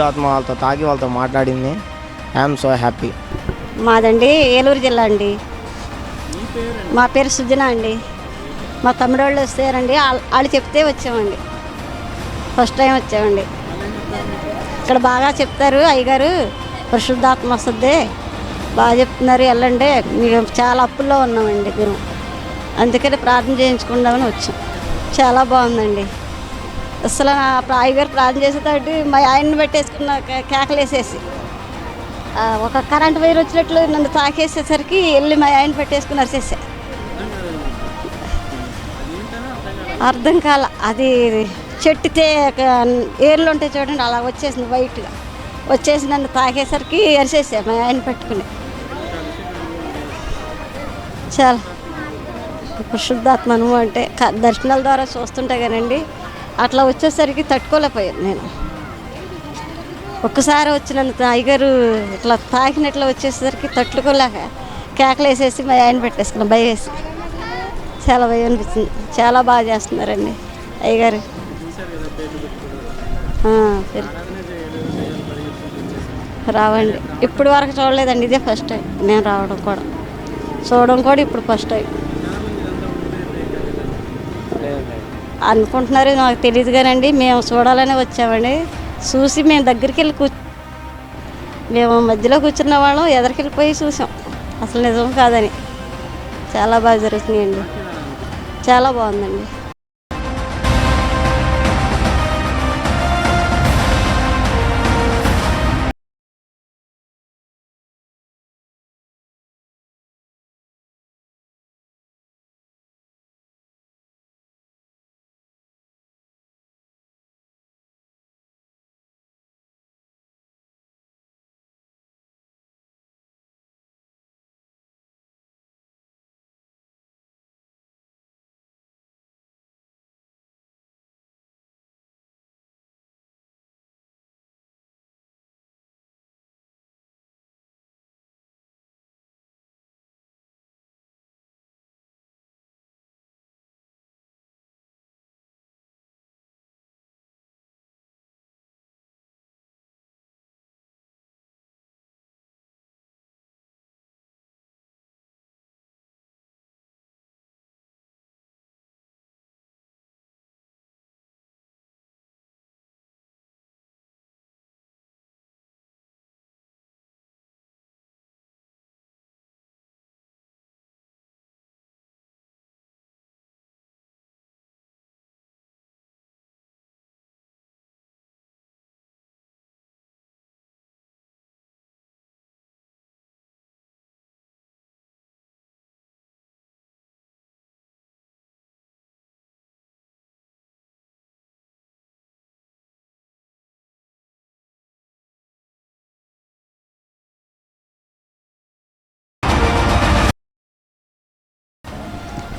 ఆత్మ వాళ్ళతో తాగి వాళ్ళతో మాట్లాడింది. ఐఎమ్ సో హ్యాపీ మాదండి ఏలూరు జిల్లా అండి. మా పేరు సుజన అండి. మా తమ్ముడు వాళ్ళు వస్తారండి వాళ్ళు చెప్తే వచ్చామండి. ఫస్ట్ టైం వచ్చామండి. ఇక్కడ బాగా చెప్తారు అయ్యగారు. పరిశుద్ధాత్మ వస్తుంది. బాగా చెప్తున్నారు వెళ్ళండి. మేము చాలా అప్పుల్లో ఉన్నామండి మేము అందుకని ప్రార్థన చేయించుకుందామని వచ్చాం. చాలా బాగుందండి. అసలు ఆ అయ్యగారు ప్రార్థన చేసేటట్టు మా ఆయన్ని పెట్టేసుకున్న కేకలేసేసి ఒక కరెంట్ వైర్ వచ్చినట్లు నన్ను తాకేసేసరికి వెళ్ళి మా ఆయన పెట్టేసుకుని అరిసేసా. అర్థం కాల అది చెట్టుతే ఏర్లు ఉంటాయి చూడండి అలా వచ్చేసింది వైట్గా. వచ్చేసి నన్ను తాకేసరికి అరిసేసా మా ఆయన పెట్టుకుని. చాలా శుద్ధాత్మ అనుభవం అంటే క- దర్శనాల ద్వారా చూస్తుంటే కానండి అట్లా వచ్చేసరికి తట్టుకోలేకపోయాను నేను. ఒక్కసారి వచ్చినంత అయ్యగారు ఇట్లా తాకినట్లు వచ్చేసరికి తట్టుకోలేక కేకలు వేసేసి మా ఆయన పెట్టేసుకున్నాం భయం వేసి. చాలా భయం అనిపించింది. చాలా బాగా చేస్తున్నారండి అయ్యగారు రావండి. ఇప్పుడు వరకు చూడలేదండి ఇదే ఫస్ట్ టైం నేను రావడం కూడా. చూడడం కూడా ఇప్పుడు ఫస్ట్ టైం అనుకుంటున్నారు నాకు తెలియదు కానండి. మేము చూడాలని వచ్చామండి. చూసి మేము దగ్గరికి వెళ్ళి కూ మేము మధ్యలో కూర్చున్న వాళ్ళం ఎదరికి వెళ్ళిపోయి చూసాం. అసలు నిజం కాదని. చాలా బాగా జరుగుతున్నాయండి. చాలా బాగుందండి.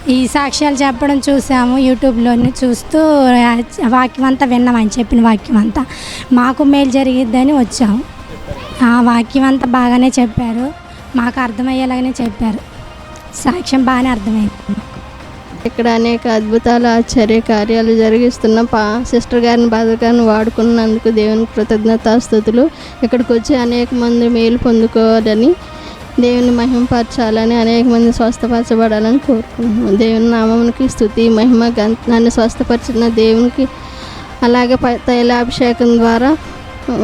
ఈ సాక్ష్యాలు చెప్పడం చూసాము యూట్యూబ్లోని చూస్తూ వాక్యం అంతా విన్నాం ఆయన చెప్పిన వాక్యం అంతా మాకు మేలు జరిగిద్దని వచ్చాము. ఆ వాక్యం అంతా బాగానే చెప్పారు. మాకు అర్థమయ్యేలాగానే చెప్పారు. సాక్ష్యం బాగానే అర్థమైంది. ఇక్కడ అనేక అద్భుతాలు ఆశ్చర్య కార్యాలు జరిగిస్తున్న పా సిస్టర్ గారిని బాధ వాడుకున్నందుకు దేవునికి కృతజ్ఞతాస్థుతులు. ఇక్కడికి వచ్చి అనేక మంది మేలు పొందుకోవాలని దేవుని మహిమపరచాలని అనేక మంది స్వస్థపరచబడాలని కోరుకుంటున్నాము దేవుని నామమునికి స్థుతి మహిమ నన్ను స్వస్థపరిచిన దేవునికి అలాగే ప- తైలాభిషేకం ద్వారా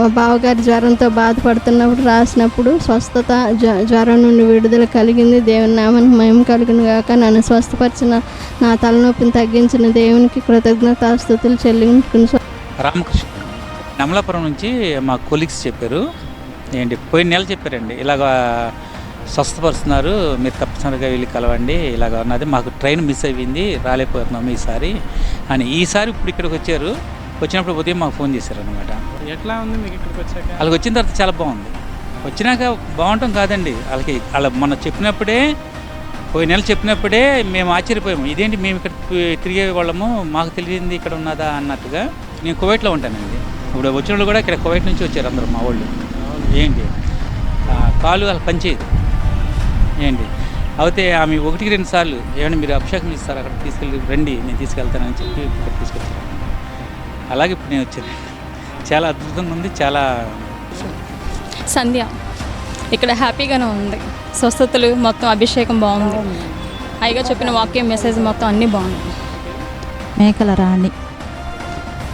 బావగారి జ్వరంతో బాధపడుతున్నప్పుడు రాసినప్పుడు స్వస్థత జ్వ జ్వరం నుండి విడుదల కలిగింది. దేవుని నామానికి మహిమ కలిగిన గాక. నన్ను స్వస్థపరిచిన నా తలనొప్పిని తగ్గించిన దేవునికి కృతజ్ఞతాస్థుతులు చెల్లించుకుని రామకృష్ణ నమలాపురం నుంచి మా కొలీగ్స్ చెప్పారు. ఏంటి పోయిన నెల చెప్పారండి. ఇలాగా స్వస్థపరుస్తున్నారు. మీరు తప్పనిసరిగా వెళ్ళి కలవండి. ఇలాగ ఉన్నది మాకు ట్రైన్ మిస్ అయిపోయింది. రాలేకపోతున్నాము ఈసారి. అని ఈసారి ఇప్పుడు ఇక్కడికి వచ్చారు. వచ్చినప్పుడు ఉదయం మాకు ఫోన్ చేశారు అనమాట ఎట్లా ఉంది మీకు ఇక్కడికి వచ్చాక? వాళ్ళకి వచ్చిన తర్వాత చాలా బాగుంది. వచ్చినాక బాగుంటాం కాదండి. వాళ్ళకి వాళ్ళ మొన్న చెప్పినప్పుడే పోయిన నెల చెప్పినప్పుడే మేము ఆశ్చర్యపోయాము. ఇదేంటి మేము ఇక్కడ తిరిగే వాళ్ళము? మాకు తెలియంది ఇక్కడ ఉన్నదా అన్నట్టుగా నేను కువైట్లో ఉంటానండి. ఇప్పుడు వచ్చిన వాళ్ళు కూడా ఇక్కడ కువైట్ నుంచి వచ్చారు అందరూ మా వాళ్ళు. ఏంటి? కాలు వాళ్ళకి పనిచేయదు. ఏంటి అయితే ఆమె ఒకటికి రెండు సార్లు ఏమంటే మీరు అభిషేకం ఇస్తారు అక్కడ తీసుకెళ్ళి రండి నేను తీసుకెళ్తానని చెప్పి ఇక్కడ తీసుకొచ్చాను అలాగే ఇప్పుడు నేను వచ్చాను. చాలా అద్భుతంగా ఉంది చాలా సంధ్య ఇక్కడ హ్యాపీగానే ఉంది. స్వస్థతలు మొత్తం అభిషేకం బాగుంది. అయ్యగా చెప్పిన వాక్యం మెసేజ్ మొత్తం అన్నీ బాగుంది మేకల రాణి.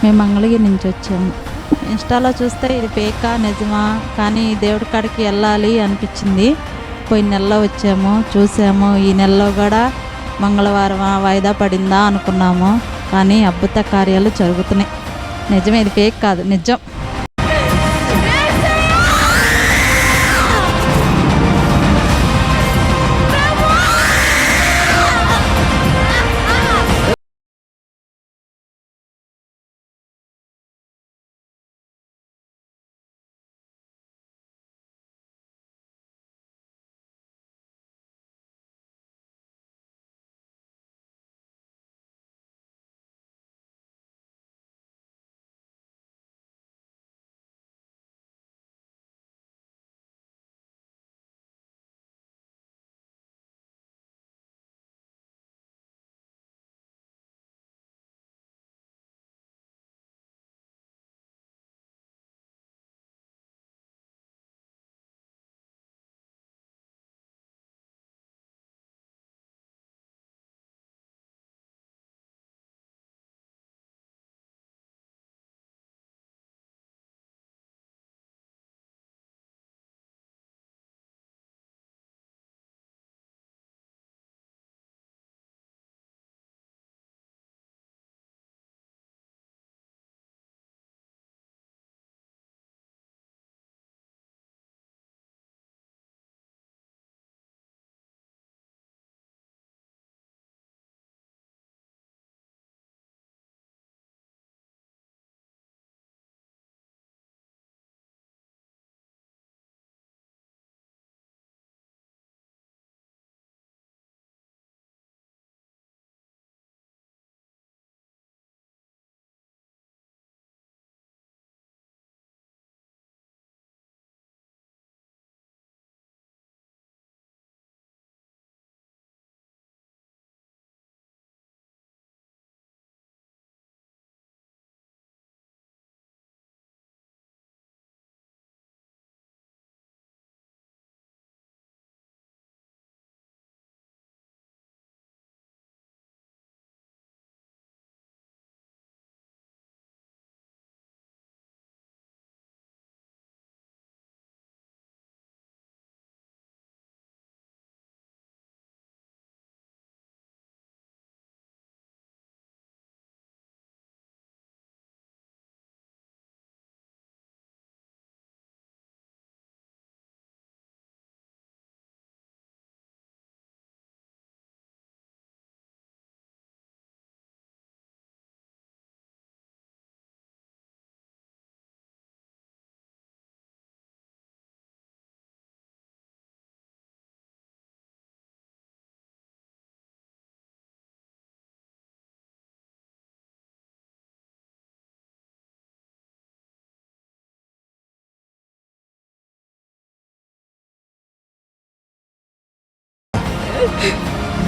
మేము మంగళగిరి నుంచి వచ్చాము. ఇన్స్టాలో చూస్తే ఇది ఫేకా నిజమా? కానీ దేవుడి కాడికి వెళ్ళాలి అనిపించింది. పోయిన నెలలో వచ్చాము చూసాము. ఈ నెలలో కూడా మంగళవారం వాయిదా పడిందా అనుకున్నాము. కానీ అద్భుత కార్యాలు జరుగుతున్నాయి. నిజమే ఇది ఫేక్ కాదు నిజం.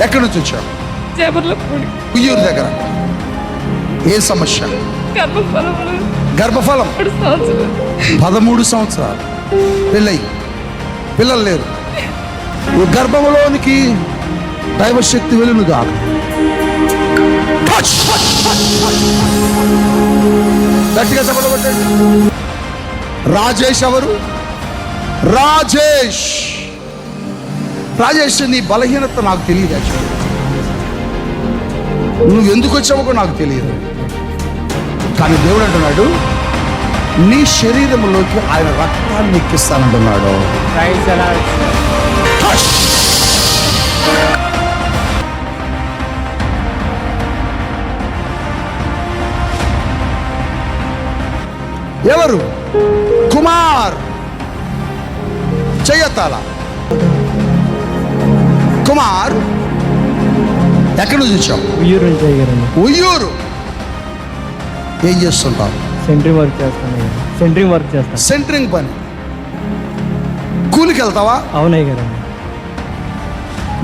ఎక్కడి నుంచి వచ్చావు? ఉయ్యూరు దగ్గర. ఏ సమస్య? గర్భఫలం? పదమూడు సంవత్సరాలు. పెళ్ళయి. పిల్లలు లేరు. గర్భంలోనికి దైవశక్తి వెలును కాదు గట్టిగా రాజేష్ ఎవరు? రాజేష్! రాజేష్ నీ బలహీనత నాకు తెలియదు యాక్చువల్లీ నువ్వు ఎందుకు వచ్చావో నాకు తెలియదు. కానీ దేవుడు అంటున్నాడు నీ శరీరంలోకి ఆయన రక్తాన్ని ఎక్కిస్తానంటున్నాడు! ఎవరు? కుమార్. చెయ్యతాల కుమార్. ఎక్కడి నుంచి వచ్చావు ఉయ్యూరు నుంచి అయ్యారండి. ఉయ్యూరు. ఏం చేస్తుంటావు? సెంట్రింగ్ వర్క్ చేస్తాను సెంట్రింగ్ వర్క్ చేస్తాను. సెంటరింగ్ పని. కూలికి వెళ్తావా? అవునయ్య గారండి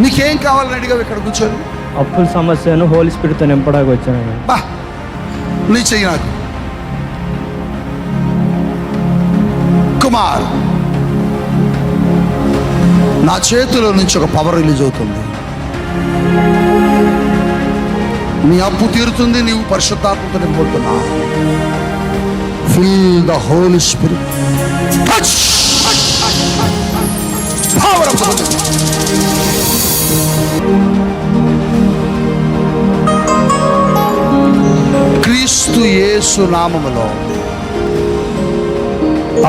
నీకేం కావాలని అడిగావు ఇక్కడ కూర్చొని? అప్పుల సమస్యను హోలీ స్పిరిట్తో నింపడానికి వచ్చాను బా. నీ చెయ్యి నాకు. కుమార్. నా చేతిలో నుంచి ఒక పవర్ రిలీజ్ అవుతుంది. నీ అప్పు తీరుతుంది నీవు పరిశుద్ధాత్మతో నింపడుతున్నా fill the holy spirit touch క్రీస్తు యేసు నామములో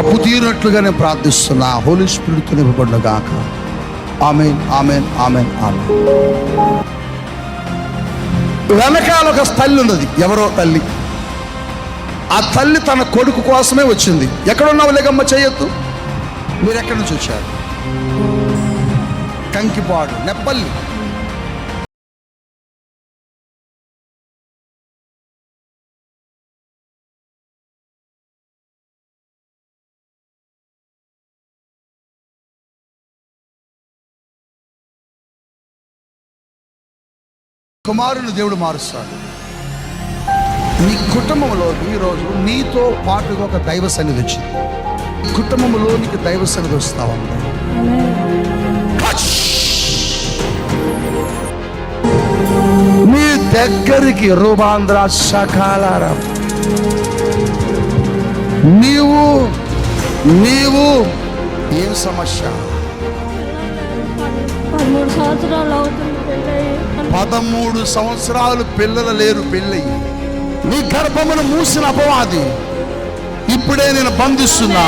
అప్పు తీరినట్లుగా నేను ప్రార్థిస్తున్నా. హోలీ స్పిరిట్తో నింపబడిన గాక ఆమెన్ ఆమెన్ ఆమెన్ ఆమెన్. వెనకాల ఒక తల్లి ఉన్నది ఎవరో తల్లి. ఆ తల్లి తన కొడుకు కోసమే వచ్చింది. ఎక్కడున్నావు లేకమ్మ చేయొద్దు. మీరు ఎక్కడి నుంచి వచ్చారు? కంకిపాడు నెప్పల్లి. కుమారుని దేవుడు మారుస్తాడు. నీ కుటుంబంలో ఈరోజు నీతో పాటుగా ఒక దైవ సన్నిధి వచ్చింది. కుటుంబంలోనికి దైవ సన్నిధి వస్తావా? నీ దగ్గరికి రూపాంధ్ర సకాలారా నీవు నీవు ఏం సమస్య? పదమూడు సంవత్సరాలు అవుతుంది. పదమూడు సంవత్సరాలు పిల్లలు లేరు పెళ్ళయి. నీ గర్భమును మూసిన అపవాది. ఇప్పుడే నేను బంధిస్తున్నా.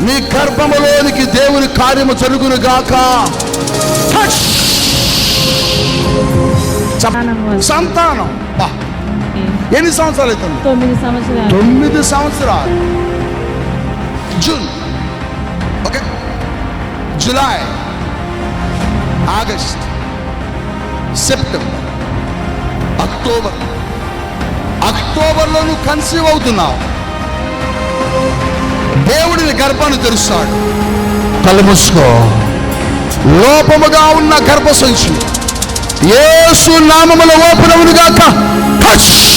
నీ గర్భములోనికి దేవుని కార్యము జరుగును గాక. సంతానం. ఎన్ని సంవత్సరాలు అవుతుంది? తొమ్మిది సంవత్సరాలు. తొమ్మిది సంవత్సరాలు. June. Okay. July. August. September October. అక్టోబర్లో నువ్వు కన్సీవ్ అవుతున్నావు. దేవుడిని గర్భాన్ని తెరుస్తాడు. కళ్ళు మూసుకో. లోపముగా ఉన్న గర్భసంచి యేసు నామముల ఓపెనవును గాక. టచ్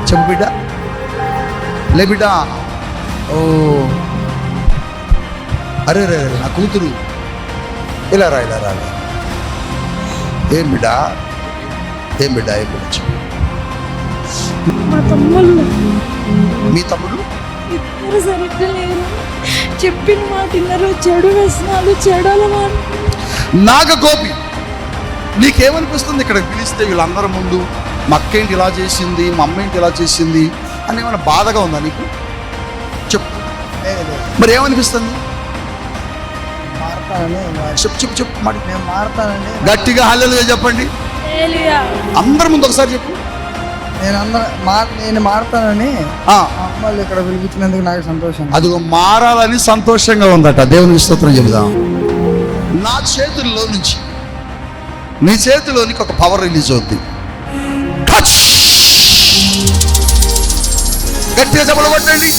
చెప్పు బిడ్డ. లే బిడ్డ. ఓ. అరే రే నా కూతురు. ఇలా రా ఇలా రా. ఏం బిడ్డ ఏం బిడ్డ ఏం బిడ్డ చెప్పు. మా తమ్ముళ్ళు. మీ తమ్ముడు ఇద్దరు సరిగ్గా లేరు. చెప్పిన మాట విన్నారు చెడు వ్యసనాలు చెడు అలవాటు నాగగోపి నీకేమనిపిస్తుంది ఇక్కడ పిలిస్తే వీళ్ళందరి ముందు? మా అక్క ఏంటి ఇలా చేసింది మా అమ్మ ఏంటి ఇలా చేసింది అని ఏమైనా బాధగా ఉందా నీకు? చెప్పు. మరి ఏమనిపిస్తుంది? చెప్పు చెప్పు చెప్పు. మరి నేను మారుతానండి గట్టిగా హల్లెలూయా చెప్పండి. అందరి ముందు ఒకసారి చెప్పు. నేను అందర మా నేను మారుతానని అమ్మాళ్ళు ఇక్కడ పిలిపించినందుకు నాకు సంతోషం. అదిగో మారాలని సంతోషంగా ఉందట దేవునికి స్తోత్రం చెబుదాం. నా చేతుల్లో నుంచి నీ చేతిలోనికి ఒక పవర్ రిలీజ్ అవుద్ది. టచ్ గట్టిగా చెప్పలు కొట్టండి.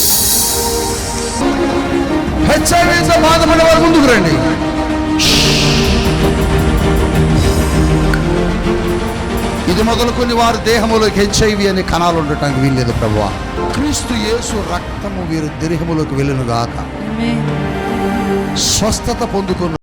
హెచ్ఐవీతో బాధపడే వారు ముందుకు రండి. ఇది మొదలుకొని వారి దేహములోకి హెచ్ఐవి అనే కణాలు ఉండటానికి వీల్లేదు ప్రభు క్రీస్తు యేసు రక్తము వీరి దేహములోకి వెళ్ళును గాక స్వస్థత పొందుకున్న